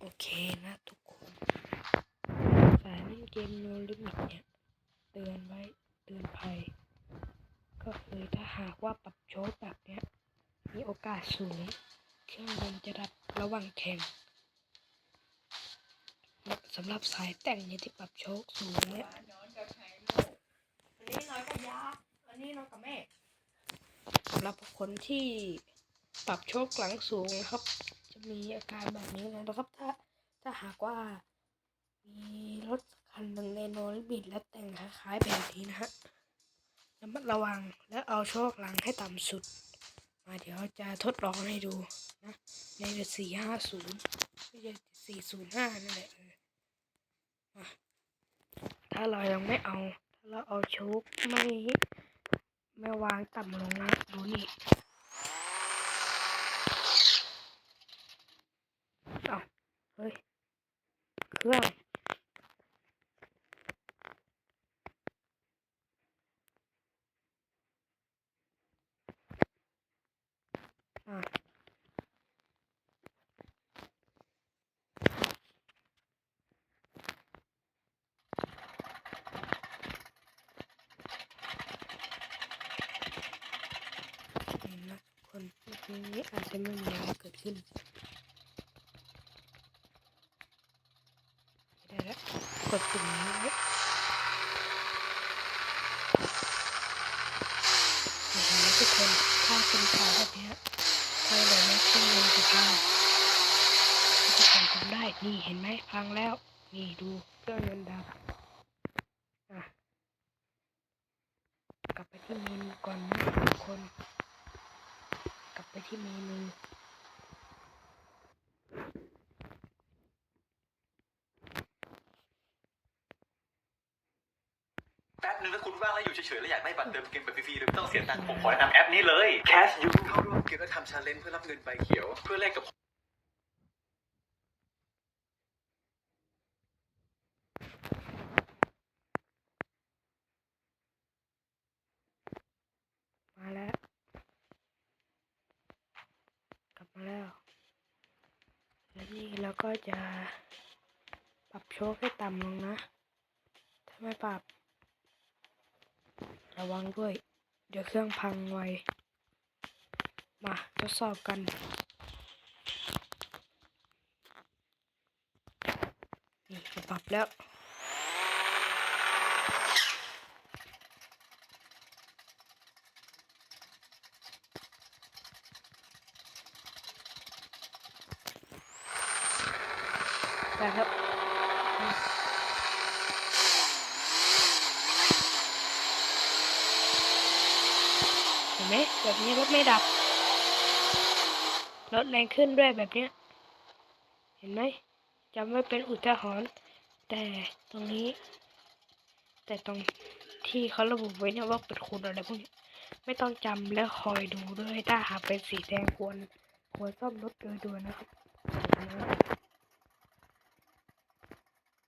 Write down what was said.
โอเคนะทุกคนสายเล่นเกมโนลิมิตเนี่ย เตือนไว้เตือนภัย ก็คือถ้าหากว่าปรับโชคแบบเนี้ย มีโอกาสสูง เครื่องยนต์จะดับระหว่างแข่งสำหรับสายแต่งเนี่ยที่ปรับโชคสูงเนี่ยนอนกับไข่หมกอันนี้นอนกับยาอันนี้นอนกับแม่สำหรับคนที่ปรับโชคหลังสูงนะครับ จะมีอาการแบบนี้เลยนะครับ ถ้าถ้าหากว่า มีรถคันหนึ่งในโนลิบิดและแต่งคล้ายๆแบบนี้นะฮะระมัดระวังและเอาโชคหลังให้ต่ำสุด มาเดี๋ยวจะทดลองให้ดูนะ ในเดือนสี่ห้าศูนย์ไม่ใช่สี่ศูนย์ห้านั่นแหละถ้าเรายังไม่เอา ถ้าเราเอาโชคไม่ไม่วางต่ำลงนะดูนี่ เอา เฮ้ย เครื่อง อะอืมนะทุกคนเมื่อกี้นี้อาจจะไม่มีอะไรเกิดขึ้นไม่ได้แล้ว กดปุ่มนี้ไว้เห็นไหมทุกคนถ้าเป็นขาวแบบนี้ยถ้าเราไม่ขึ้นลงจะพังทุกคนทำได้ นี่เห็นไหมพังแล้ว นี่ดูเครื่องยนต์ดับอะกลับไปที่เมนูก่อนนะทุกคน กลับไปที่เมนู ป๊บนึงถ้าคุณว่างแล้วอยู่เฉยๆแล้วอยากได้บัตรเติมเกมแบบฟรีๆโดยไม่ต้องเสียตังค์ผมขอแนะนำแอปนี้เลย Cash You เข้าร่วมเกมและทำชาเลนจ์เพื่อรับเงินใบเขียว เพื่อแลกกับ มาแล้ว กลับมาแล้ว แล้วนี่เราก็จะปรับโชคให้ต่ำลงนะ ถ้าไม่ปรับ ระวังด้วย เดี๋ยวเครื่องพังไว มาทดสอบกัน นี่ปรับแล้วได้ครับเห็นไห มแบบนี้รถไม่ดับรถแรงขึ้นด้วยแบบเนี้ย เห็นไหมจำไว้เป็นอุทาหรณ์แต่ตรงนี้ แต่ตรงที่เขาระบุไว้เนี่ยว่าเป็นคุณอะไรพวกนี้ไม่ต้องจำและคอยดูด้วยถ้าหากเป็นสีแดงควรควรซ่อมรถโดยด่วนนะครับ